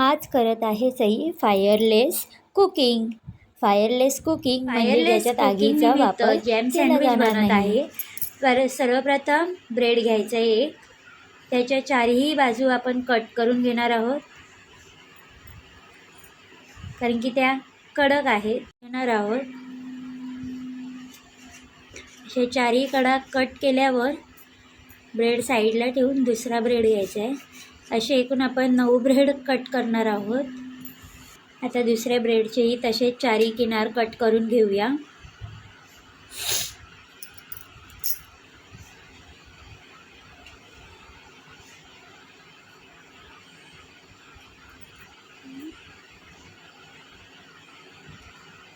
आज करत आहे Sai fireless cooking fireless cooking म्हणजे फायरलेस ज्याच्यात आगीचा वापर जॅम सँडविच बनत आहे. तर सर्वप्रथम ब्रेड घ्यायचा आहे. एक त्याच्या चारही बाजू आपण कट करून घेणार आहोत. कारण की त्या कडक आहेत. घेणार आहोत. असे चारही कडा कट केल्यावर ब्रेड साईडला ठेवून दुसरा ब्रेड घ्यायचा आहे. असे एकूण आपण नऊ ब्रेड कट करणार आहोत. आता दुसऱ्या ब्रेडचेही तसेच चारी किनार कट करून घेऊया.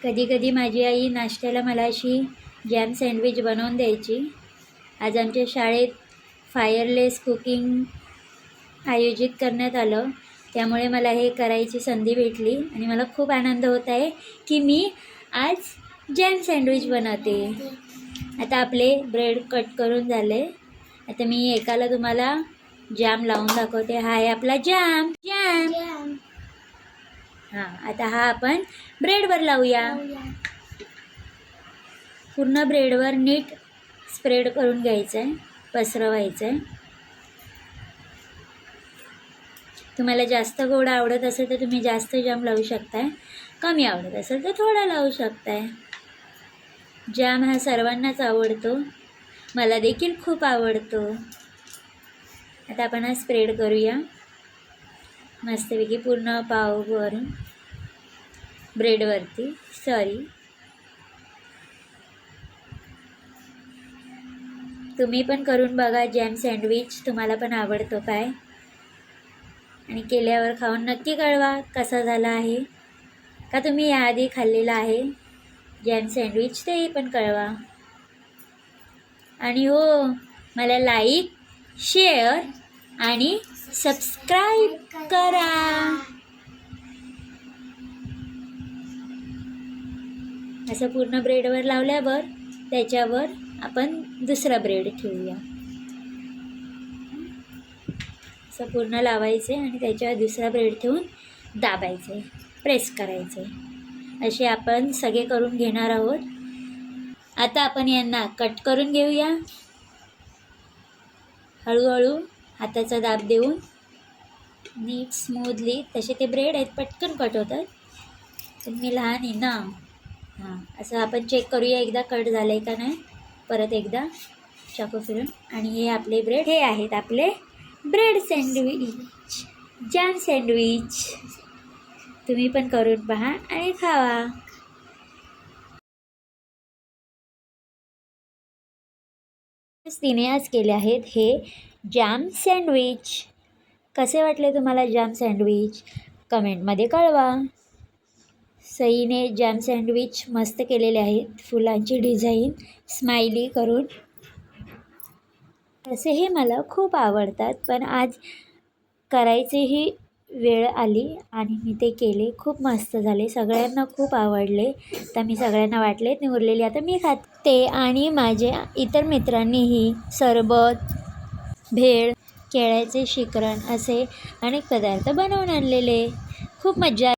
कधी कधी माझी आई नाश्त्याला मला अशी जॅम सँडविच बनवून द्यायची. आज आमच्या शाळेत फायरलेस कुकिंग आयोजित करण्यात आलं. त्यामुळे मला हे करायची संधी भेटली आणि मला खूप आनंद होत आहे की मी आज जॅम सँडविच बनवते. आता आपले ब्रेड कट करून झाले. आता मी एकाला तुम्हाला जॅम लावून दाखवते. हा आहे आपला जॅम जॅम हां आता हा आपण ब्रेडवर लावूया. पूर्ण ब्रेडवर नीट स्प्रेड करून घ्यायचं आहे पसरवायचं आहे तुम्हाला जास्त गोड आवडत असेल तर तुम्ही जास्त जाम लावू शकताय. कमी आवडत असेल तर थोडा लावू शकताय. जाम हा सर्वांनाच आवडतो. मला देखील खूप आवडतो. आता आपण हा स्प्रेड करूया. मस्तपैकी पूर्ण पाववर ब्रेडवरती. सॉरी. तुम्ही पण करून बघा जॅम सँडविच तुम्हाला पण आवडतो काय? आणि केल्यावर खाऊन नक्की कळवा कसा झाला आहे. का तुम्ही याआधी खाल्लेला आहे? जॅम सँडविच तेही पण कळवा. आणि हो मला लाईक शेअर आणि सबस्क्राईब करा. असं पूर्ण ब्रेडवर लावल्यावर त्याच्यावर आपण दुसरा ब्रेड ठेवूया. असं पूर्ण लावायचे आणि त्याच्यावर दुसरा ब्रेड ठेवून दाबायचे प्रेस करायचे. असे आपण सगळे करून घेणार आहोत. आता आपण यांना कट करून घेऊया. हळूहळू हाताचा दाब देऊन नीट स्मूथली तसे ते ब्रेड आहेत पटकन कट होतात. पण मी लहान आहे ना? हां असं आपण चेक करूया एकदा कट झालं आहे का नाही. परत एकदा चाकू फिरून. आणि हे आपले ब्रेड हे आहेत आपले ब्रेड सँडविच जॅम सँडविच. तुम्ही पण करून पहा आणि खावा. तिने आज केले आहेत हे जॅम सँडविच. कसे वाटले तुम्हाला जॅम सँडविच? कमेंटमध्ये कळवा. सईने जॅम सँडविच मस्त केलेले आहेत. फुलांची डिझाईन स्माइली करून तसेही मला खूप आवडतात पण आज करायचीही वेळ आली आणि मी ते केले. खूप मस्त झाले. सगळ्यांना खूप आवडले. तर मी सगळ्यांना वाटले ती उरलेली आता मी खाते आणि माझ्या इतर मित्रांनीही सरबत भेळ केळ्याचे शिकरण असे अनेक पदार्थ बनवून आणलेले. खूप मजा